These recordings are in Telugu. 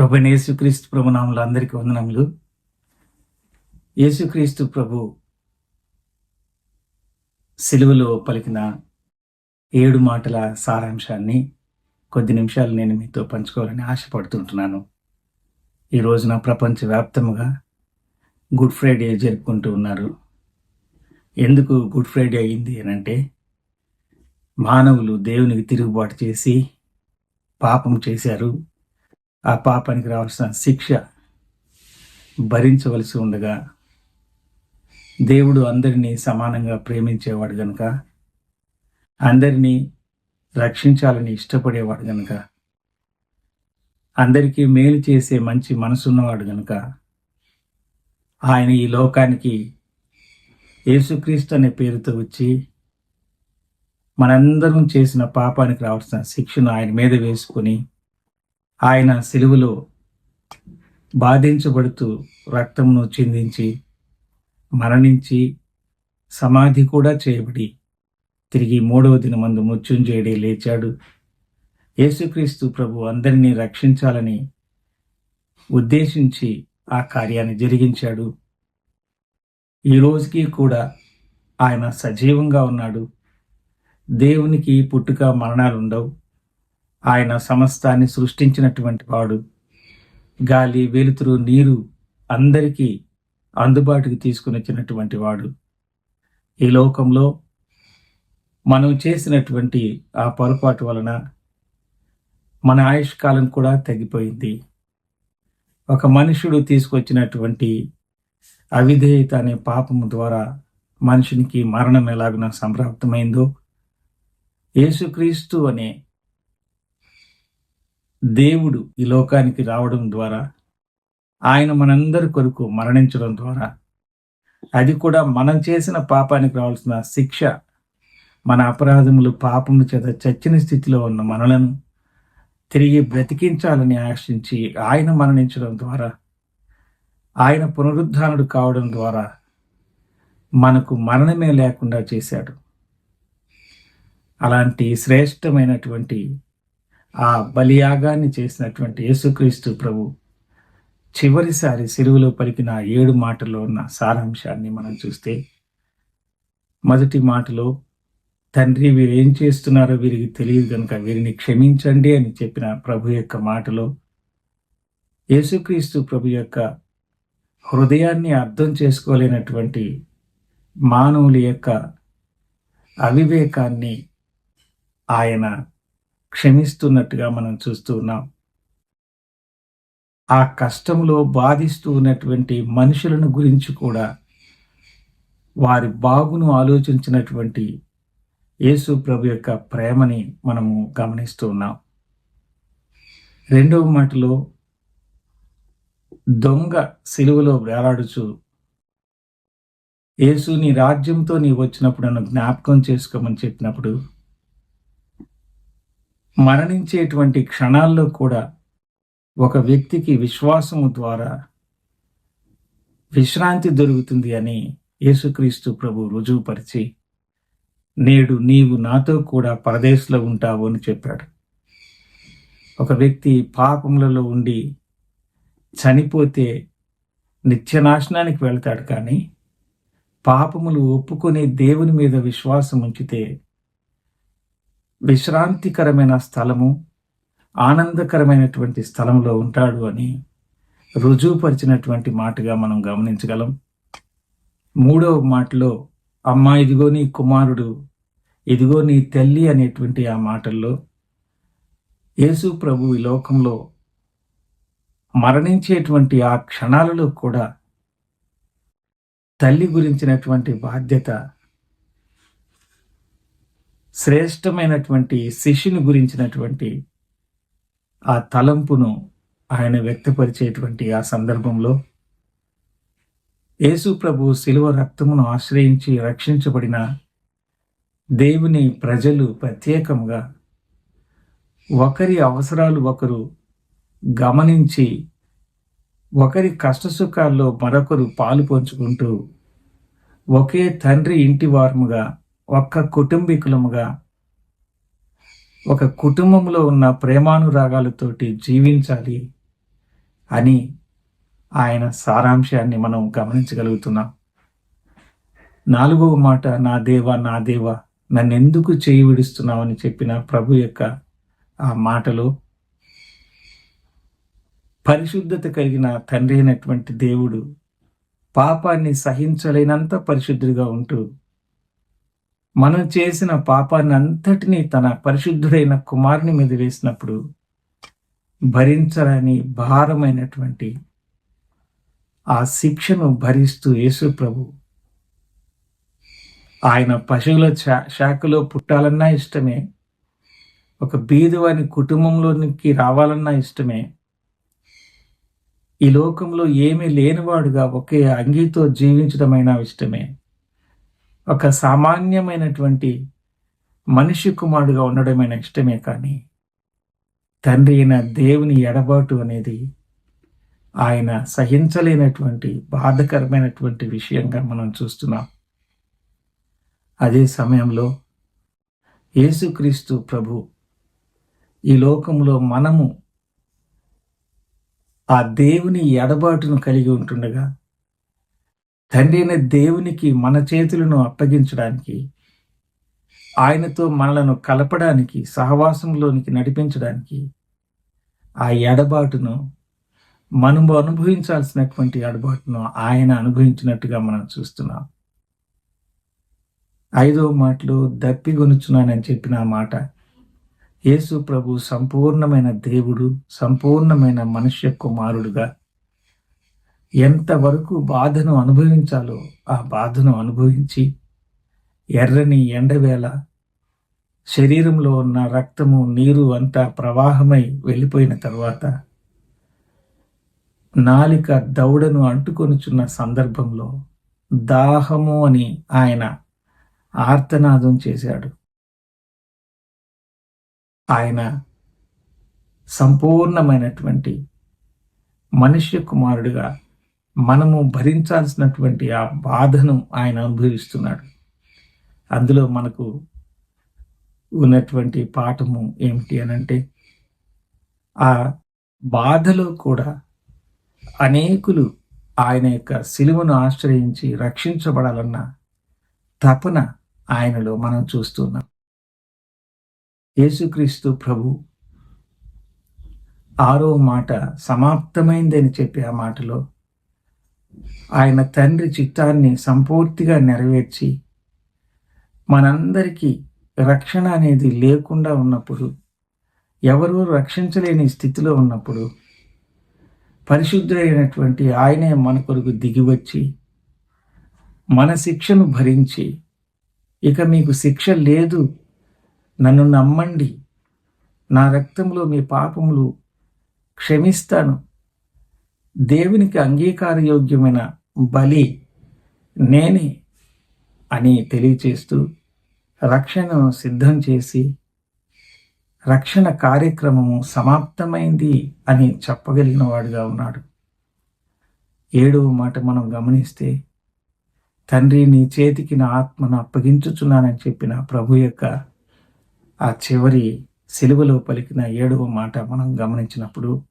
ప్రభు యేసుక్రీస్తు ప్రభు నాములు అందరికీ వందనములు. యేసుక్రీస్తు ప్రభు సిలువలో పలికిన ఏడు మాటల సారాంశాన్ని కొద్ది నిమిషాలు నేను మీతో పంచుకోవాలని ఆశపడుతుంటున్నాను. ఈ రోజున ప్రపంచవ్యాప్తముగా గుడ్ ఫ్రైడే జరుపుకుంటూ ఉన్నారు. ఎందుకు గుడ్ ఫ్రైడే అయింది అని అంటే మానవులు దేవునికి తిరుగుబాటు చేసి పాపం చేశారు. ఆ పాపానికి రావాల్సిన శిక్ష భరించవలసి ఉండగా దేవుడు అందరినీ సమానంగా ప్రేమించేవాడు గనుక అందరినీ రక్షించాలని ఇష్టపడేవాడు గనుక అందరికీ మేలు చేసే మంచి మనసున్నవాడు గనుక ఆయన ఈ లోకానికి యేసుక్రీస్తు అనే పేరుతో వచ్చి మనందరం చేసిన పాపానికి రావాల్సిన శిక్షను ఆయన మీద వేసుకొని ఆయన సిలువలో బాధించబడుతూ రక్తమును చిందించి మరణించి సమాధి కూడా చేయబడి తిరిగి మూడవ దినమందు మృత్యుంజయుడే లేచాడు. యేసుక్రీస్తు ప్రభు అందరినీ రక్షించాలని ఉద్దేశించి ఆ కార్యాన్ని జరిగించాడు. ఈ రోజుకి కూడా ఆయన సజీవంగా ఉన్నాడు. దేవునికి పుట్టుక మరణాలు ఉండవు ఆయన సమస్తాన్ని సృష్టించినటువంటి వాడు. గాలి వెలుతురు నీరు అందరికీ అందుబాటుకి తీసుకుని వచ్చినటువంటి వాడు. ఈ లోకంలో మనం చేసినటువంటి ఆ పొరపాటు వలన మన ఆయుష్కాలం కూడా తగ్గిపోయింది. ఒక మనుషుడు తీసుకొచ్చినటువంటి అవిధేయత అనే పాపము ద్వారా మనిషినికి మరణం ఎలాగున సంప్రాప్తమైందో యేసుక్రీస్తు అనే దేవుడు ఈ లోకానికి రావడం ద్వారా ఆయన మనందరి కొరకు మరణించడం ద్వారా అది కూడా మనం చేసిన పాపానికి రావాల్సిన శిక్ష మన అపరాధములు పాపము చేత చచ్చిన స్థితిలో ఉన్న మనలను తిరిగి బ్రతికించాలని ఆశించి ఆయన మరణించడం ద్వారా ఆయన పునరుద్ధానుడు కావడం ద్వారా మనకు మరణమే లేకుండా చేశాడు. అలాంటి శ్రేష్టమైనటువంటి ఆ బలియాగాన్ని చేసినటువంటి యేసుక్రీస్తు ప్రభు చివరిసారి సిరువులో పలికిన ఏడు మాటల్లో ఉన్న సారాంశాన్ని మనం చూస్తే మొదటి మాటలో తండ్రి వీరు ఏం చేస్తున్నారో వీరికి తెలియదు కనుక వీరిని క్షమించండి అని చెప్పిన ప్రభు యొక్క మాటలో యేసుక్రీస్తు ప్రభు యొక్క హృదయాన్ని అర్థం చేసుకోలేనటువంటి మానవుల యొక్క అవివేకాన్ని ఆయన క్షమిస్తున్నట్టుగా మనం చూస్తూ ఉన్నాం. ఆ కష్టంలో బాధిస్తూ ఉన్నటువంటి మనుషులను గురించి కూడా వారి బాగును ఆలోచించినటువంటి యేసు ప్రభు యొక్క ప్రేమని మనము గమనిస్తూ ఉన్నాం. రెండవ మాటలో దొంగ సిలువలో వేలాడుచు యేసు నీ రాజ్యంతో నీ వచ్చినప్పుడు నన్ను జ్ఞాపకం చేసుకోమని చెప్పినప్పుడు మరణించేటువంటి క్షణాల్లో కూడా ఒక వ్యక్తికి విశ్వాసము ద్వారా విశ్రాంతి దొరుకుతుంది అని యేసుక్రీస్తు ప్రభు రుజువుపరిచి నేడు నీవు నాతో కూడా పరదేశంలో ఉంటావు అని చెప్పాడు. ఒక వ్యక్తి పాపములలో ఉండి చనిపోతే నిత్యనాశనానికి వెళ్తాడు కానీ పాపములు ఒప్పుకునే దేవుని మీద విశ్వాసం ఉంచితే విశ్రాంతికరమైన స్థలము ఆనందకరమైనటువంటి స్థలంలో ఉంటాడు అని రుజువుపరిచినటువంటి మాటగా మనం గమనించగలం. మూడవ మాటలో అమ్మ ఇదిగో నీ కుమారుడు ఇదిగో నీ తల్లి అనేటువంటి ఆ మాటల్లో యేసు ప్రభు ఈ లోకంలో మరణించేటువంటి ఆ క్షణాలలో కూడా తల్లి గురించినటువంటి బాధ్యత శ్రేష్టమైనటువంటి శిష్యుని గురించినటువంటి ఆ తలంపును ఆయన వ్యక్తపరిచేటువంటి ఆ సందర్భంలో యేసు ప్రభు శిలువ రక్తమును ఆశ్రయించి రక్షించబడిన దేవుని ప్రజలు ప్రత్యేకంగా ఒకరి అవసరాలు ఒకరు గమనించి ఒకరి కష్టసుఖాల్లో మరొకరు పాలు పంచుకుంటూ ఒకే తండ్రి ఇంటి వారముగా ఒక్క కుటుంబీకులముగా ఒక కుటుంబంలో ఉన్న ప్రేమానురాగాలతోటి జీవించాలి అని ఆయన సారాంశాన్ని మనం గమనించగలుగుతున్నాం. నాలుగవ మాట నా దేవ నా దేవ నన్నెందుకు చేయి విడుస్తున్నావని చెప్పిన ప్రభు యొక్క ఆ మాటలో పరిశుద్ధత కలిగిన తండ్రి అయినటువంటి దేవుడు పాపాన్ని సహించలేనంత పరిశుద్ధుడిగా ఉంటూ మనం చేసిన పాపాన్ని అంతటినీ తన పరిశుద్ధుడైన కుమారుని మీద వేసినప్పుడు భరించరాని భారమైనటువంటి ఆ శిక్షను భరిస్తూ యేసు ప్రభు ఆయన పశువుల శాఖలో పుట్టాలన్నా ఇష్టమే ఒక బీదువాని కుటుంబంలోనికి రావాలన్నా ఇష్టమే ఈ లోకంలో ఏమీ లేనివాడుగా ఒకే అంగీతో జీవించడమైనా ఇష్టమే. ఒక సామాన్యమైనటువంటి మనిషి కుమారుడుగా ఉండడమే ఇష్టమే కానీ తండ్రి అయిన దేవుని ఎడబాటు అనేది ఆయన సహించలేనటువంటి బాధకరమైనటువంటి విషయంగా మనం చూస్తున్నాం. అదే సమయంలో యేసుక్రీస్తు ప్రభు ఈ లోకంలో మనము ఆ దేవుని ఎడబాటును కలిగి ఉంటుండగా తండ్రి అయిన దేవునికి మన చేతులను అప్పగించడానికి ఆయనతో మనలను కలపడానికి సహవాసంలోనికి నడిపించడానికి ఆ ఎడబాటును మనము అనుభవించాల్సినటువంటి ఎడబాటును ఆయన అనుభవించినట్టుగా మనం చూస్తున్నాం. ఐదో మాటలో దప్పిగొనుచున్నానని చెప్పిన మాట యేసు ప్రభు సంపూర్ణమైన దేవుడు సంపూర్ణమైన మనుష్య కుమారుడుగా ఎంతవరకు బాధను అనుభవించాలో ఆ బాధను అనుభవించి ఎర్రని ఎండవేళ శరీరంలో ఉన్న రక్తము నీరు అంతా ప్రవాహమై వెళ్ళిపోయిన తర్వాత నాలిక దౌడను అంటుకొనుచున్న సందర్భంలో దాహము అని ఆయన ఆర్తనాదం చేశాడు. ఆయన సంపూర్ణమైనటువంటి మనుష్య కుమారుడిగా మనము భరించాల్సినటువంటి ఆ బాధను ఆయన అనుభవిస్తున్నాడు. అందులో మనకు ఉన్నటువంటి పాఠము ఏమిటి అని అంటే ఆ బాధలో కూడా అనేకులు ఆయన యొక్క సిలువను ఆశ్రయించి రక్షించబడాలన్న తపన ఆయనలో మనం చూస్తున్నాం. యేసుక్రీస్తు ప్రభు ఆరో మాట సమాప్తమైందని చెప్పే ఆ మాటలో ఆయన తండ్రి చిత్తాన్ని సంపూర్తిగా నెరవేర్చి మనందరికీ రక్షణ అనేది లేకుండా ఉన్నప్పుడు ఎవరూ రక్షించలేని స్థితిలో ఉన్నప్పుడు పరిశుద్ధుడైనటువంటి ఆయనే మన కొరకు దిగివచ్చి మన శిక్షను భరించి ఇక మీకు శిక్ష లేదు నన్ను నమ్మండి నా రక్తంలో మీ పాపములు క్షమిస్తాను దేవునికి అంగీకారయోగ్యమైన బలి నేనే అని తెలియచేస్తూ రక్షణను సిద్ధం చేసి రక్షణ కార్యక్రమము సమాప్తమైంది అని చెప్పగలిగిన వాడుగా ఉన్నాడు. ఏడవ మాట మనం గమనిస్తే తండ్రి నీ చేతికి నా ఆత్మను అప్పగించుచున్నానని చెప్పిన ప్రభు యొక్క ఆ చివరి సెలువులో పలికిన ఏడవ మాట మనం గమనించినప్పుడు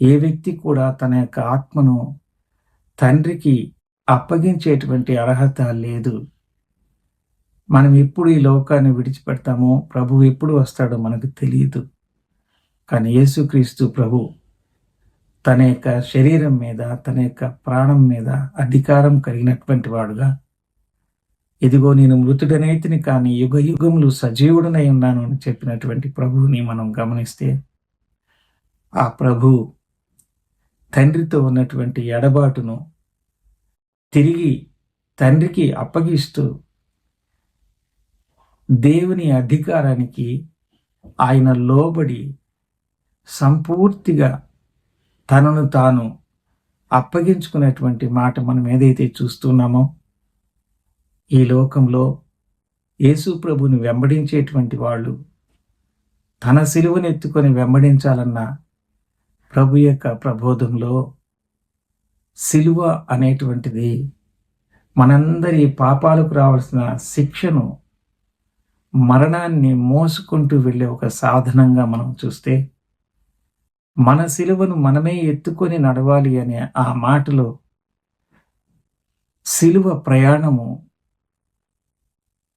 ఏ వ్యక్తి కూడా తన యొక్క ఆత్మను తండ్రికి అప్పగించేటువంటి అర్హత లేదు. మనం ఎప్పుడు ఈ లోకాన్ని విడిచిపెడతామో ప్రభు ఎప్పుడు వస్తాడో మనకు తెలియదు. కానీ యేసుక్రీస్తు ప్రభు తన యొక్క శరీరం మీద తన యొక్క ప్రాణం మీద అధికారం కలిగినటువంటి వాడుగా ఇదిగో నేను మృతుడనైతిని కానీ యుగ యుగములు సజీవుడనై ఉన్నాను అని చెప్పినటువంటి ప్రభువుని మనం గమనిస్తే ఆ ప్రభు తండ్రితో ఉన్నటువంటి ఎడబాటును తిరిగి తండ్రికి అప్పగిస్తూ దేవుని అధికారానికి ఆయన లోబడి సంపూర్తిగా తనను తాను అప్పగించుకునేటువంటి మాట మనం ఏదైతే చూస్తున్నామో ఈ లోకంలో యేసు ప్రభుని వెంబడించేటువంటి వాళ్ళు తన సిలువను ఎత్తుకొని వెంబడించాలన్నా ప్రభు యొక్క ప్రబోధంలో సిలువ అనేటువంటిది మనందరి పాపాలకు రావాల్సిన శిక్షను మరణాన్ని మోసుకుంటూ వెళ్ళే ఒక సాధనంగా మనం చూస్తే మన సిలువను మనమే ఎత్తుకొని నడవాలి అనే ఆ మాటలో సిలువ ప్రయాణము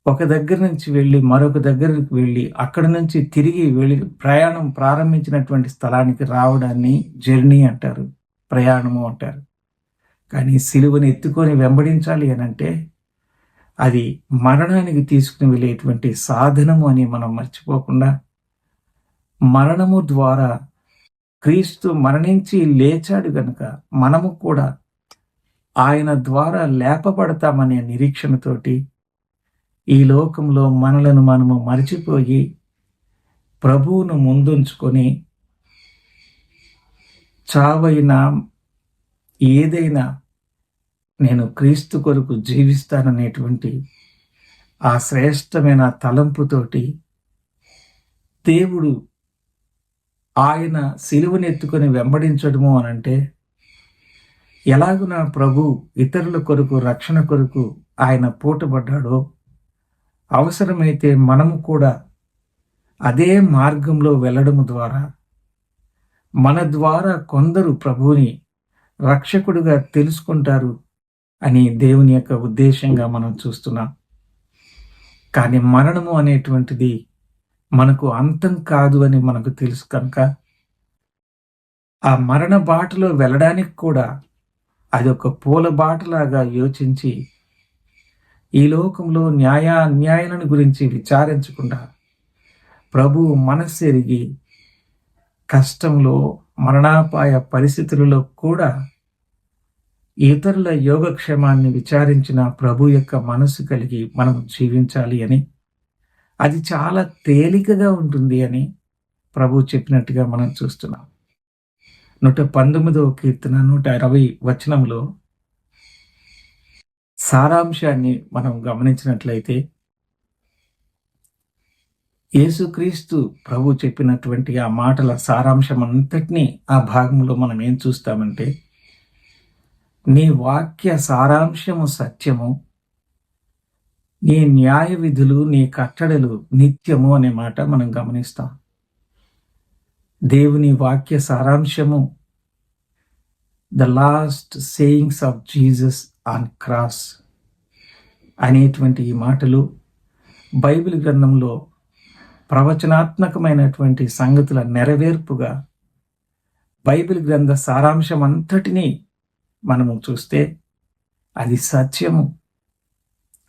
ఒక దగ్గర నుంచి వెళ్ళి మరొక దగ్గరికి వెళ్ళి అక్కడ నుంచి తిరిగి వెళ్ళి ప్రయాణం ప్రారంభించినటువంటి స్థలానికి రావడాన్ని జర్నీ అంటారు ప్రయాణము అంటారు. కానీ సిలువను ఎత్తుకొని వెంబడించాలి అని అంటే అది మరణానికి తీసుకుని వెళ్ళేటువంటి సాధనము అని మనం మర్చిపోకుండా మరణము ద్వారా క్రీస్తు మరణించి లేచాడు గనుక మనము కూడా ఆయన ద్వారా లేపబడతామనే నిరీక్షణతోటి ఈ లోకంలో మనలను మనము మరిచిపోయి ప్రభువును ముందుంచుకొని చావైనా ఏదైనా నేను క్రీస్తు కొరకు జీవిస్తాననేటువంటి ఆ శ్రేష్టమైన తలంపుతోటి దేవుడు ఆయన సిలువనెత్తుకొని వెంబడించడము అనంటే ఎలాగున ప్రభు ఇతరుల కొరకు రక్షణ కొరకు ఆయన పూటబడ్డాడో అవసరమైతే మనము కూడా అదే మార్గంలో వెళ్ళడం ద్వారా మన ద్వారా కొందరు ప్రభువుని రక్షకుడుగా తెలుసుకుంటారు అని దేవుని యొక్క ఉద్దేశంగా మనం చూస్తున్నాం. కానీ మరణము అనేటువంటిది మనకు అంతం కాదు అని మనకు తెలుసు కనుక ఆ మరణ బాటలో వెళ్ళడానికి కూడా అది ఒక పూల బాటలాగా యోచించి ఈ లోకంలో న్యాయ అన్యాయాలను గురించి విచారించకుండా ప్రభు మనస్సెరిగి కష్టంలో మరణాపాయ పరిస్థితులలో కూడా ఇతరుల యోగక్షేమాన్ని విచారించిన ప్రభు యొక్క మనసు కలిగి మనం జీవించాలి అని అది చాలా తేలికగా ఉంటుంది అని ప్రభు చెప్పినట్టుగా మనం చూస్తున్నాం. నూట పంతొమ్మిదవ కీర్తన నూట అరవై వచనంలో సారాంశాన్ని మనం గమనించినట్లయితే యేసుక్రీస్తు ప్రభు చెప్పినటువంటి ఆ మాటల సారాంశం అంతటినీ ఆ భాగంలో మనం ఏం చూస్తామంటే నీ వాక్య సారాంశము సత్యము నీ న్యాయ విధులు నీ కట్టడలు నిత్యము అనే మాట మనం గమనిస్తాం. దేవుని వాక్య సారాంశము the last sayings of Jesus on cross అనేటువంటి ఈ మాటలు బైబిల్ గ్రంథంలో ప్రవచనాత్మకమైనటువంటి సంగతుల నెరవేర్పుగా బైబిల్ గ్రంథ సారాంశం అంతటినీ మనము చూస్తే అది సత్యము.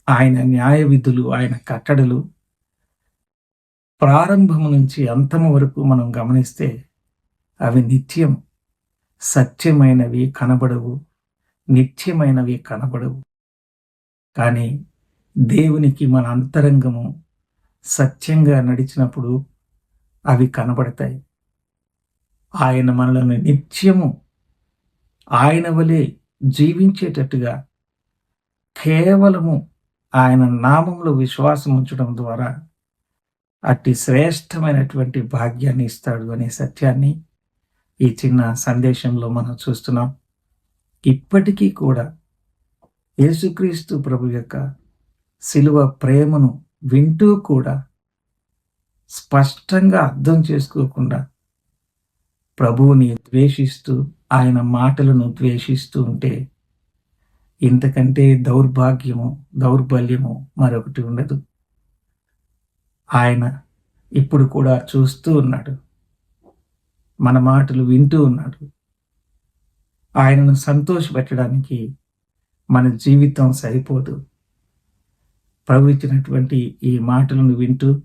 ఆయన న్యాయ విధులు ఆయన కట్టడలు ప్రారంభము నుంచి అంతము వరకు మనం గమనిస్తే అవి నిత్యం సత్యమైనవి కనబడవు. నిత్యమైనవి కనబడవు. కానీ దేవునికి మన అంతరంగము సత్యంగా నడిచినప్పుడు అవి కనబడతాయి. ఆయన మనలను నిత్యము ఆయన వలె జీవించేటట్టుగా కేవలము ఆయన నామంలో విశ్వాసం ఉంచడం ద్వారా అట్టి శ్రేష్టమైనటువంటి భాగ్యాన్ని ఇస్తాడు అనే సత్యాన్ని ఈ చిన్న సందేశంలో మనం చూస్తున్నాం. ఇప్పటికీ కూడా యేసుక్రీస్తు ప్రభు యొక్క శిలువ ప్రేమను వింటూ కూడా స్పష్టంగా అర్థం చేసుకోకుండా ప్రభువుని ద్వేషిస్తూ ఆయన మాటలను ద్వేషిస్తూ ఉంటే ఇంతకంటే దౌర్భాగ్యము దౌర్బల్యము మరొకటి ఉండదు. ఆయన ఇప్పుడు కూడా చూస్తూ ఉన్నాడు. మన మాటలు వింటూ ఉన్నాడు. ఆయనను సంతోషపెట్టడానికి మన జీవితం సరిపోదు. ప్రవచించినటువంటి ఈ మాటలను వింటూ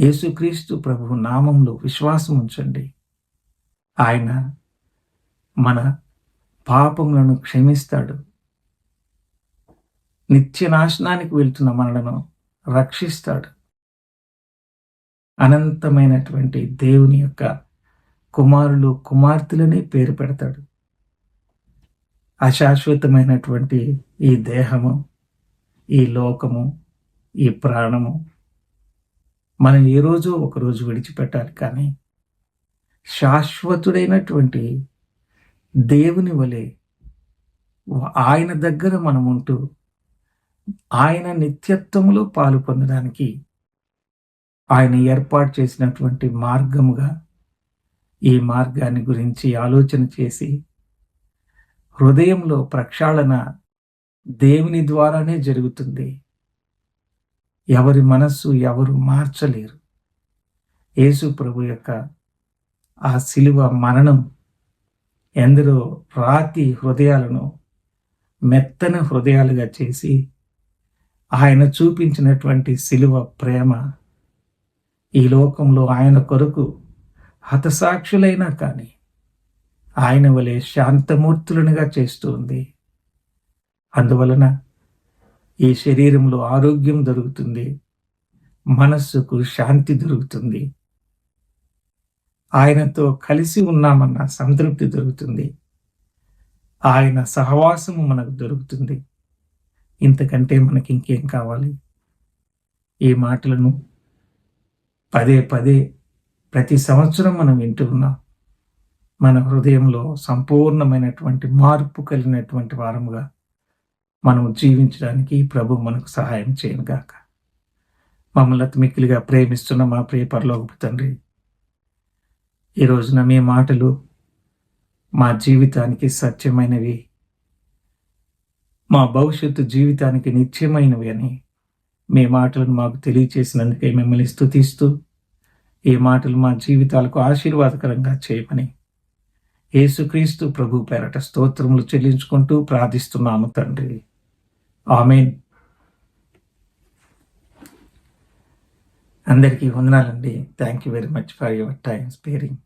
యేసుక్రీస్తు ప్రభు నామంలో విశ్వాసం ఉంచండి. ఆయన మన పాపములను క్షమిస్తాడు. నిత్య నాశనానికి వెళ్తున్న మనలను రక్షిస్తాడు. అనంతమైనటువంటి దేవుని యొక్క కుమారులు కుమార్తెలనే పేరు పెడతాడు. అశాశ్వతమైనటువంటి ఈ దేహము ఈ లోకము ఈ ప్రాణము మనం ఏ రోజు ఒకరోజు విడిచిపెట్టాలి కానీ శాశ్వతుడైనటువంటి దేవుని వలె ఆయన దగ్గర మనం ఉంటూ ఆయన నిత్యత్వములో పాలు పొందడానికి ఆయన ఏర్పాటు చేసినటువంటి మార్గముగా ఈ మార్గాన్ని గురించి ఆలోచన చేసి హృదయంలో ప్రక్షాళన దేవుని ద్వారానే జరుగుతుంది. ఎవరి మనస్సు ఎవరు మార్చలేరు. యేసు ప్రభు యొక్క ఆ శిలువ మరణం ఎందరో రాతి హృదయాలను మెత్తని హృదయాలుగా చేసి ఆయన చూపించినటువంటి శిలువ ప్రేమ ఈ లోకంలో ఆయన కొరకు హతసాక్షులైనా కానీ ఆయన వలె శాంతమూర్తులనుగా చేస్తూ ఉంది. అందువలన ఈ శరీరంలో ఆరోగ్యం దొరుకుతుంది. మనస్సుకు శాంతి దొరుకుతుంది. ఆయనతో కలిసి ఉన్నామన్న సంతృప్తి దొరుకుతుంది. ఆయన సహవాసము మనకు దొరుకుతుంది. ఇంతకంటే మనకి ఇంకేం కావాలి? ఈ మాటలను పదే పదే ప్రతి సంవత్సరం మనం వింటూ ఉన్నాం. మన హృదయంలో సంపూర్ణమైనటువంటి మార్పు కలిగినటువంటి వారముగా మనం జీవించడానికి ప్రభు మనకు సహాయం చేయనుగాక. మమ్మల్ని అతిమిక్కిలిగా ప్రేమిస్తున్న మా ప్రియ పరలోకపు తండ్రి ఈ రోజున మీ మాటలు మా జీవితానికి సత్యమైనవి మా భవిష్యత్తు జీవితానికి నిత్యమైనవి అని మీ మాటలను మాకు తెలియచేసినందుకే మిమ్మల్ని స్థుతిస్తూ ఈ మాటలు మా జీవితాలకు ఆశీర్వాదకరంగా చేయమని యేసుక్రీస్తు ప్రభు పేరట స్తోత్రములు చెల్లించుకుంటూ ప్రార్థిస్తున్నాము తండ్రి. ఆమెన్. అందరికీ వందనాలండి. Thank you very much for your time sparing